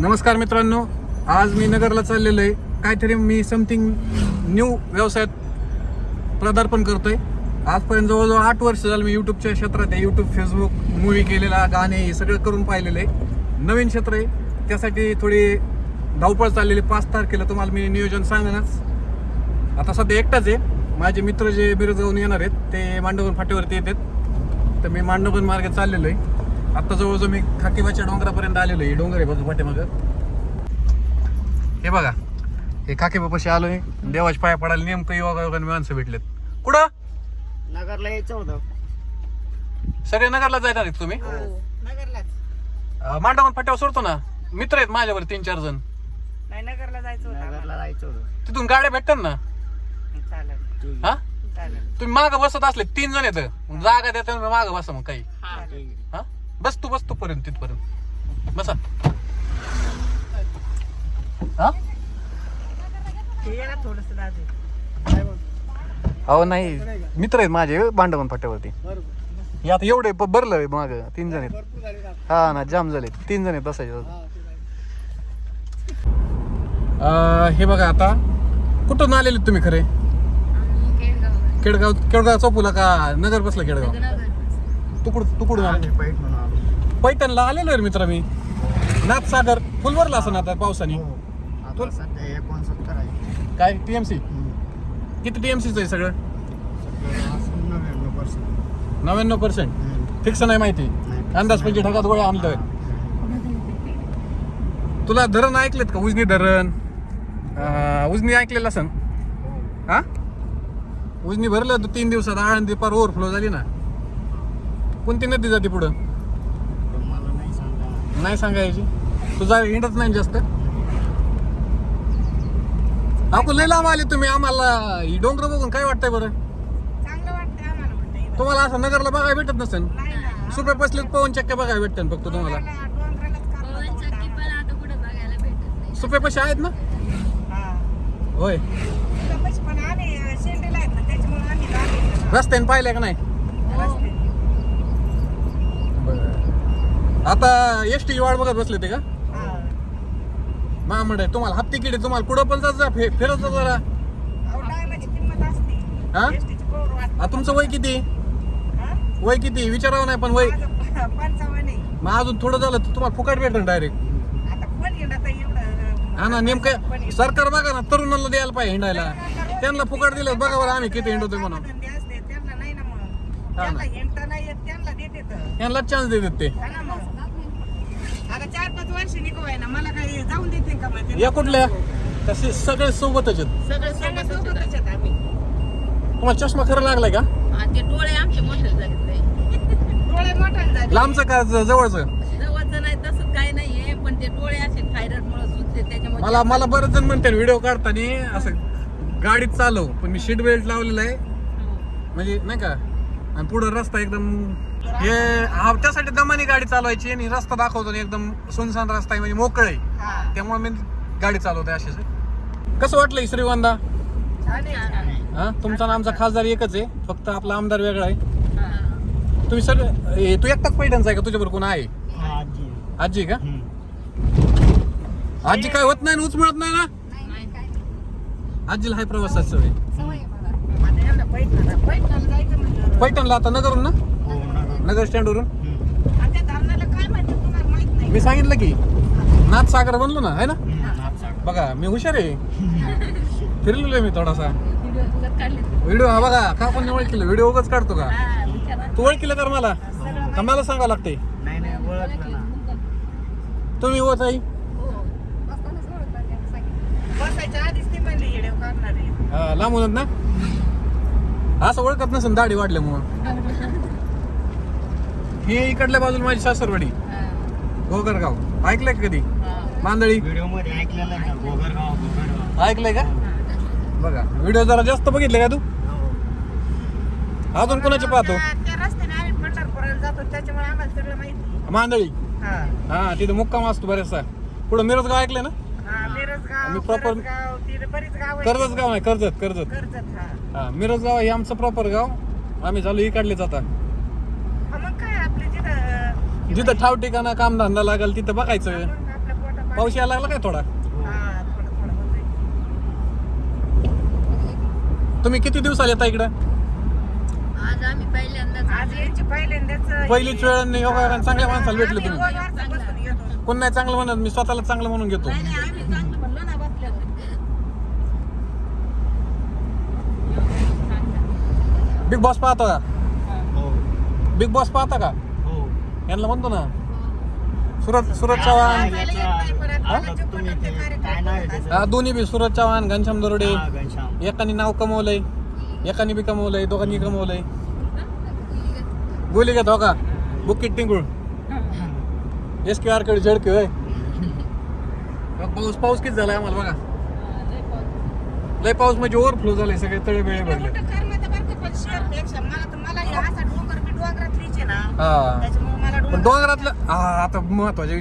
नमस्कार मित्रांनो आज मी नगरला चाललेलो आहे. काहीतरी मी समथिंग न्यू व्यवसायात पदार्पण करतोय. आजपर्यंत जवळजवळ आठ वर्ष झालं मी यूट्यूबच्या क्षेत्रात आहे. यूट्यूब फेसबुक मूवी केलेला गाणे हे सगळं करून पाहिलेलं आहे. नवीन क्षेत्र आहे. त्यासाठी थोडी धावपळ चाललेली पाच तारखेला तुम्हाला मी नियोजन सांगणार आता सध्या एकटाच आहे. माझे मित्र जे मिरजगावून येणार आहेत ते मांडवगण फाट्यावरती येतात. तर मी मांडवगण मार्गे चाललेलो आहे. आता जवळजवळ मी खाकीबाच्या डोंगरापर्यंत आलेलो आहे. डोंगर आहे बघा पाठीमागं. हे बघा हे खाकीबापाशी आलोय. देवाच्या पाया पडायला नेमकं योगा योगा माणसं भेटलेत. कुठं? नगरला यायचं होतं. सगळे नगरला जायला आहेत तुम्ही? नगरलाच. अं, मांडवगण फाट्यावर सोडतो ना? मित्र आहेत माझ्यावर तीन चार जण. नाही नगरला जायचं होतं नगरला जायचं होतं. तिथून गाड्या भेटतात ना. चालेल. हा? चालेल. तुम्ही मागं बसत असले तीन जण येतं. मग जागा देतात मागं बसा मग काही. आहे. हा? बस तू बस तू पर्यंत तिथपर्यंत. बसा. हा? थोडस अहो नाही. मित्र आहेत माझे भांडवण फाट्यावरती. हे आता एवढे ब- भरलं माग तीन जण आहेत. हा ना जाम झाले. तीन जण आहेत बसायचे हे बघा आता कुठून आलेले तुम्ही खरे? केडगाव केडगाव चौपूला का? नगर बसलं केडगाव आले आम्ही म्हणून आलो. पैठणला आलेलो आहे मित्र मी. नाथसागर फुल भरला असं ना आता पावसाने. हो. आता सध्या एकोणसत्तर आहे. काय? टीएमसी. किती टीएमसीचं आहे सगळं? सध्या असं नव्याण्णव पर्सेंट नव्याण्णव पर्सेंट हम्म. फिक्स नाही माहिती. नाही. अंदाज म्हणजे ढगात गोळ्या आणलोय तुला धरण ऐकलेत का? उजनी धरण. अं, उजनी ऐकलेलं असं हा. उजनी भरलं तर तीन दिवसात आळंदी पार ओव्हरफ्लो झाली ना. कोणती नदी जाते पुढं? मला नाही सांगा नाही सांगायची. तुझा हिंडत नाही जास्त. आपण लय लांब आले तुम्ही आम्हाला. ही डोंगर बघून काय वाटतंय बरं? चांगलं वाटतंय आम्हाला म्हणते इथं. तुम्हाला असं नगरला बघायला भेटत नसेल? नाही ना. सुपे बसले पवन चक्क्या बघायला भेटतात फक्त तुम्हाला. डोंगराला- डोंगरालाच करमत होतं सुपे पैसे आहेत ना. हा. होय. तिथं पैसे पण आम्ही शेंडीला आहेत ना त्याच्यामुळे आम्ही लागले रस्त्याने पाहिले का नाही? आता एस टी वाट बघत बसले ते का. महामंडळ तुम्हाला तिकीट आहे तुम्हाला कुठं पण जात जा फे- फिरत जा जरा. हा? तुमचं वय किती? वय किती? विचारावं नाही पण वय. माझं पंचावन्न आहे. मग अजून थोडं झालं तर तुम्हाला फुकट भेटेल डायरेक्ट आता कोण हिंडत आहे एवढं हा ना नेमकं सरकार बघा ना तरुणाला द्यायला पाहिजे हिंडायला. त्यांना फुकट दिलं बघा बरं आम्ही किती हिंडतोय म्हणून. कामधंदे असते, त्यांना नाही ना मग. हा त्यांना ना. हिंडता नाही येत त्यांना देते तर. यांना चान्स देतात ते. हा ना मग. आता चार पाच वर्ष निघू आहे ना मला काही जाऊन देते का ते? या कुठल्या? तसे सगळे सोबतच आहेत. सगळं सगळं सोबतच आहेत. आम्ही. तुम्हाला चष्मा खरं लागलाय का? ते डोळे आमचे मोठे झाले डोळे मोठाले झाले लांबचं का ज- जवळचं? जवळचं नाही तसं काही नाहीये पण ते डोळे असे थायरॉइड मुळे सुचते त्याच्यामुळे मला मला बरेच जण म्हणते व्हिडिओ काढताना असं गाडीत चालव. पण मी सीट बेल्ट लावलेला आहे. म्हणजे नाही का? आणि पुढं रस्ता एकदम हे हा त्यासाठी दमानी गाडी चालवायची आणि रस्ता दाखवतो आणि एकदम सुनसान रस्ता आहे म्हणजे मोकळ आहे. हा. त्यामुळे मी गाडी चालवते अशीच. कसं वाटलं श्रीगोंदा छान आहे, छान आहे. हा तुमचा आणि आमचा खासदार एकच आहे फक्त आपला आमदार वेगळा आहे. तुम्ही सगळं हे, तू एकटाच पैठणचा आहे का? तुझ्याबरोबर कोण आहे? हा, आजी का? हम्म. आजी काय होत नाही ना उचमळत नाही ना? आजीला हाय प्रवासात सवय. पैठणाला आता नगरून ना? नगर. नगर स्टँडवरून? हम्म. आता त्या धरणाला काय माहिती तुम्हाला माहीत नाही. मी सांगितलं की नाथ सागर बनलो ना है ना. बघा मी हुशार आहे. फिरलेलो आहे मी थोडासा. व्हिडिओ हा बघा का पण ओळखलं व्हिडिओ उगाच काढतो का? हा तू ओळखलं तर मला. का मला सांगावं लागते. तुम्ही होत आई बसायच्या आधीच ती म्हणली येडे करणार आहे. हा, लांबूनच ना? असं ओळखत नसेल दाढी वाढल्यामुळं. ही इकडल्या बाजूला माझी सासरवाडी. गोगरगाव. ऐकलंय का कधी? मांदळी. व्हिडिओमध्ये ऐकलेलं आहे ना गोगरगाव गोगरगाव. ऐकलंय का? बघा व्हिडिओ जरा जास्त बघितले का तू? हो. अजून कोणाचे पाहतो? त्या- त्या रस्त्याने आम्ही पंढरपुराला जातो त्याच्यामुळे आम्हाला सगळं माहिती मांदळी. हा. हा तिथं मुक्काम असतो बऱ्याचसा. पुढं मिरजगाव ऐकलंय ना? हा मिरजगाव आम्ही proper- करजगाव, तिथे बरीच गाव. कर्जत गाव नाही कर्जत कर्जत. कर्जत हा. हा मिरजगाव हे आमचं प्रॉपर गाव. आम्ही झालो हा, मग काय? जिथं ठाव ठिकाणा काम धंदा लागेल तिथं बघायचं. पाऊस यायला लागला काय थोडा? हा, थोडं थोडं होतंय. तुम्ही किती दिवस आले आता इकडं? आज आम्ही पहिल्यांदाच आज यांची पहिल्यांदाच. पहिलीच वेळ नाही हो? चांगल्या माणसाला भेटले तुम्ही. येतो. कोण नाही चांगलं म्हणत मी स्वतःला चांगलं म्हणून घेतो. नाही नाही आम्ही चांगलं म्हणलो ना बसल्या बिग बॉस पाहता का? हो. बिग बॉस पाहता का? हो यांना म्हणतो ना सुरत सुरत चव्हाण. हा? हा, दोन्ही बी सुरत चव्हाण घनश्याम दरोडे. हा, एकाने नाव कमवलंय एकाने बी कमवलंय दोघांनी कमवलंय. बोली घेतो का? बुकिट टिंगूळ. एस क्यू आरकडे झडके होय. पाऊस पाऊस किती झालाय आम्हाला बघा. लय पाऊस म्हणजे ओव्हरफ्लो झालाय सगळे तळे बेळे इकडे भरले. हे. पण डोंगर डोंगरातलं हा आता महत्त्वाचे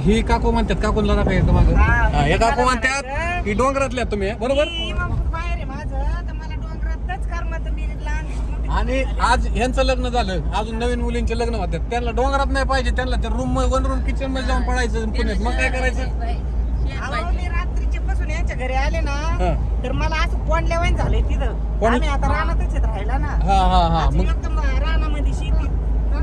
ही काकू म्हणतात काकूनला नका येतो मागं. हा, हा, काकू म्हणतात. ही डोंगरातल्या तुम्ही बरोबर? मी इमामपूर बाहेर आहे माझं तर मला डोंगरातच कर्म तर मी लहान मोठी आणि आज यांचं लग्न झालं. अजून नवीन मुलींचे लग्न होतात. त्यांना डोंगरात नाही पाहिजे त्यांना त्या रूम वन रूम किचनमध्ये जाऊन पडायचं पुण्यात. मग काय करायचं? अहो, मी रात्रीचे पासून यांच्या घरी आले हा. ना तर मला असं कोंडल्यावान झालंय तिथं. कोण- आम्ही आता रानातच आहेत राहायला ना. हा हा हा. मग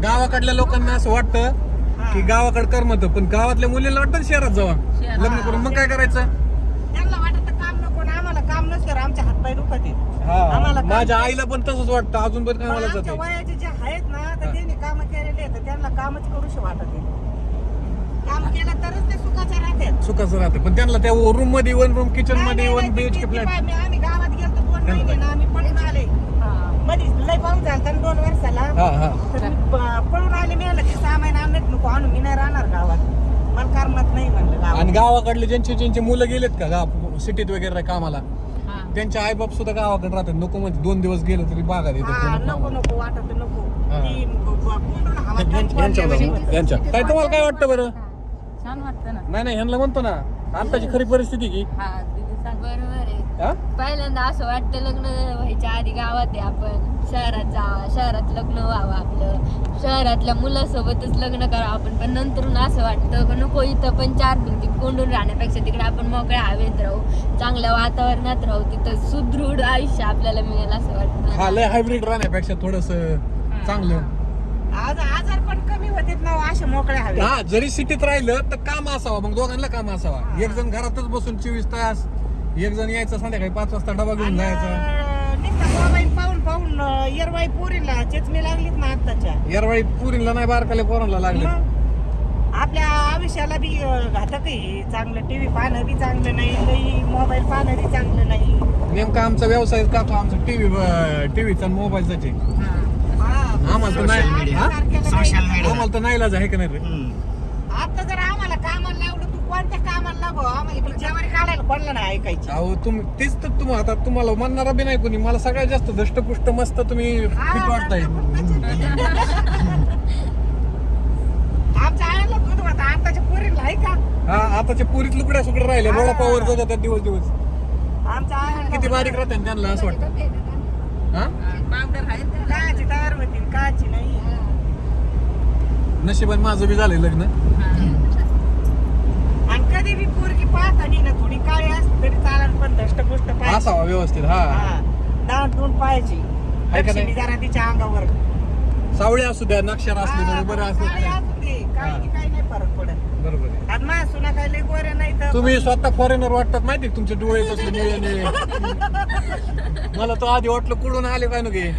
गावाकडल्या लोकांना असं वाटतं. की गावाकडे करमत पण गावातल्या मुलीला वाटतं ना शहरात जावा. लग्न करून मग काय करायचं? त्यांना वाटत काम नको ना आम्हाला काम नसल्यावर आमचे हातपाय दुखत आम्हाला काम- माझ्या आईला पण तसंच वाटतं अजून पण काय पण मला आमच्या जाते वयाचे जे आहेत ना तर त्यांनी काम केलेले आहेत तर त्यांना कामच करूशी वाटत काम केलं तरच ते सुखाचे राहतात. सुखाचं राहतं पण त्यांना त्या रूममध्ये वन रूम किचनमध्ये नाही, वन नाही, बीएच ती- के ती फ्लॅट मी- आम्ही गावात गेलो दोन महिने ना आम्ही पळून आले. मध्ये लय पाऊस झाला दोन वर्षाला. हा हा. तर मी प- पळून आले मी आलं की सहा महिने आणत नको आणून मी नाही राहणार गावात. मला करमत नाही म्हणलं आणि गावाकडले ज्यांचे ज्यांचे मुलं गेलेत का गाव सिटीत वगैरे कामाला त्यांचे आई बाप सुद्धा गावाकडे राहतात. नको म्हणजे दोन दिवस गेले तरी बागा हा नको देतात नको वाटत नको. हा. ती ब- यांच्या. यांच्या काय तुम्हाला काय वाटतं बरं? छान वाटतं ना. नाही नाही ह्यांना म्हणतो ना आताची खरी परिस्थिती की हा दीदी सांग. बरोबर आहे? पहिल्यांदा असं वाटतं लग्न व्हायच्या आधी गावात आहे आपण. शहरात जावं शहरात लग्न व्हावं आपलं. शहरातल्या मुलासोबतच लग्न करावं आपण. पण नंतरून असं वाटतं का नको इथं पण चार भिंतीत कोंडून राहण्यापेक्षा तिकडे आपण मोकळ्या हवेत राहू. चांगल्या वातावरणात राहू. तिथं सुदृढ आयुष्य आपल्याला मिळेल असं वाटतं. हा लय हायब्रिड राहण्यापेक्षा थोडस चांगलं. आज आजार पण कमी होतेत ना हो, असे मोकळे हवे हा जरी सिटीत राहिलं तर काम असावा. मग दोघांना काम असावा. एक जण घरातच बसून चोवीस तास एक जण यायचं संध्याकाळी पाच वाजता डबा घेऊन जायचं मोबाईल पाहून पाहून येरवाई पोरीला चेचमी लागलीत ना आत्ताच्या येरवाळी पुरीला नाही बारकाले पोरांना लागले मग आपल्या आयुष्याला बी अं, घातक आहे चांगलं टीव्ही पाहणं बी चांगलं नाही लई मोबाईल पाहणं बी चांगलं नाही नेमका आमचा व्यवसाय का तो आमचा टीव्ही टीव्हीचा मोबाईलचाच आहे हा. आम्हाला तर नाही. हा? आम्हाला तर नाही इलाज आहे का नाही रे. आता जर कामाला लाव आम्हाला इकडे जेवारी काढायला कोणाला नाही ऐकायची. अहो तुम्ही तेच तर तुम्हाला आता तुम्हाला म्हणणारा बी नाही कोणी. मला सगळ्यात जास्त दष्टपुष्ट मस्त तुम्ही फिट वाटताय. आमच्या आईला दूध होता. आताच्या पोरीला आहे का? हा आताच्या पुरीत लुकड्या सुकड्या राहिल्या. रोडा पावर जातात दिवस दिवस. आमच्या आईला किती बारीक राहते त्यांना असं वाटतं. हा? पावडर आहे त्याला. काची तयार होती काची नाही. नशिबाने माझं बी झालंय लग्न. बी पोरगी पाहत आणि ना थोडी काळी असते तरी चालन पण धष्टपुष्ट पाहिजे असावा व्यवस्थित हा. हा दोन पाहायची. आहे का नाही? लक्ष्मी जरा तिच्या अंगावर. सावळे असू द्या नक्षर असले तरी बरं काळी असू दे काळी काही नाही फरक पडत. बरोबर आहे. आणि माझ्या सुना काही लई गोऱ्या नाही तर तुम्ही स्वतः फॉरेनर वाटतात माहिती का? तुमचे डोळे तसले निळे निळे? मला तो आधी वाटलं कुठून आले काय नुके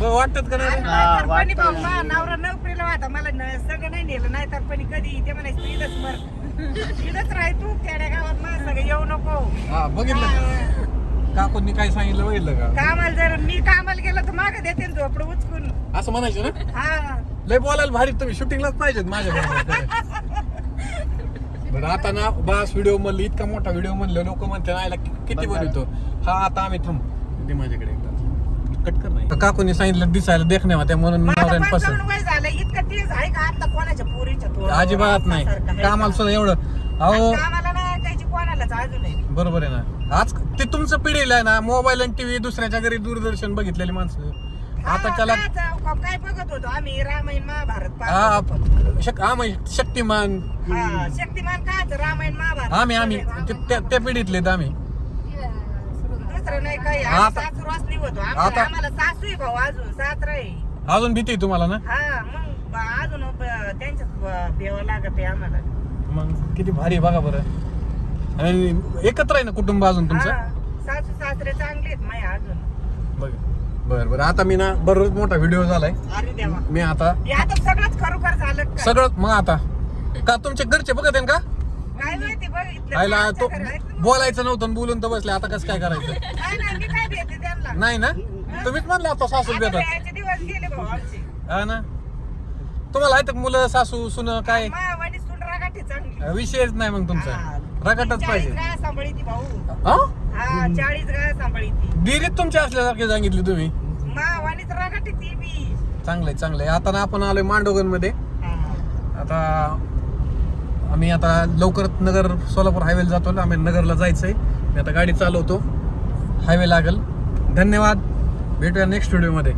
बरं वाटतात का नाही? रे? हा, वाटतं. नवरा नोकरीला होता मला न- सगळं नाही नेलं नाही तर पण कधी ते म्हणायचं इथंच मर इथंच राह तू खेड्या गावात मला सगळं येऊ नको. हा बघितलं. काकूंनी काय सांगितलं बघितलं का? कामाला जर मी कामाला गेलो तर मागे देते ना झोपडं उचकून. असं म्हणायचं ना? हा. लय बोलायला भारी तुम्ही शूटिंगलाच पाहिजेत माझ्या बरोबर बरं आता ना बास व्हिडिओ म्हणलं इतका मोठा व्हिडिओ म्हणलं लोक म्हणते ना याला कि- किती बनवतो हा आता आम्ही थांब. दे माझ्याकडे एकदा. कट कर नाही. काकूनी सांगितलं दिसायला देखण्या होत्या म्हणून नवऱ्यानं पसंत. झालं इतकं तेच आहे का? आता कोणाच्या पोरीच्या थोडं अजिबात नाही. सारखं आहे. कामाला? सुद्धा एवढं. आणि अहो कामाला नाही त्याची कोणालाच अजून आहे बरोबर आहे ना. आज ते तुमचं पिढीला आहे ना मोबाईल आणि टीव्ही दुसऱ्याच्या घरी दूरदर्शन बघितलेली माणसं. आता हा, त्याला काय बघत होतो? आम्ही रामायण महाभारत पाहत हा होतो. शक- हा शक्तिमान. हा, शक्तिमान कायचं रामायण महाभारत. आम्ही आम्ही. ते- त्या- त्या पिढीतलेत आम्ही. दुसरं नाही काही आता- होतो. आम्हाला आता- आम्हाला सासू आहे भाऊ अजून सासरा आहे. अजून भीती आहे तुम्हाला ना? हा मग अजून ब- त्यांच्यात भेवा लागत आहे आम्हाला. मग किती भारी आहे बघा बरं. आणि एकत्र आहे ना कुटुंब अजून तुमचं? हा, सासू सासरे चांगले आहेत माय अजून. बघ. बर बर. आता मी ना बरोबर मोठा व्हिडिओ झालाय. अरे देवा. मी आता हे आता सगळंच खरोखर झालं का? सगळं मग आता. का तुमचे घरचे बघत आहे का? काय माहिती बघितलं. आयला तो आमच्या ना. बोलायचं नव्हतं आणि बोलून तर बसले. आता कसं काय करायचं? नाही नाही मी काय भेटते त्यांना? नाही ना? तुम्हीच म्हणले आता सासू आता देतात वेळाचे दिवस गेले भाऊ आमचे. हा ना? तुम्हाला आहेत का मुलं सासू सुन काय? मायावानी सून रागाठी चांगली. विषयच नाही मग. तुमचा. चाळीस पाहिजे. गाया सांभाळी ती भाऊ. हा? हा चाळीस गाया सांभाळी ती. डिरीत तुमच्या असल्यासारखे सांगितले तुम्ही. मायावानीच रागाठी ती बी. चांगलंय चांगलंय. आता ना आपण आलोय मांडोगनमध्ये हा. आता आम्ही आता लवकरच नगर सोलापूर हायवेला जातो ना आम्ही नगरला जायचं आहे मी आता गाडी चालवतो. हायवे लागल. धन्यवाद. भेटूया नेक्स्ट व्हिडिओमध्ये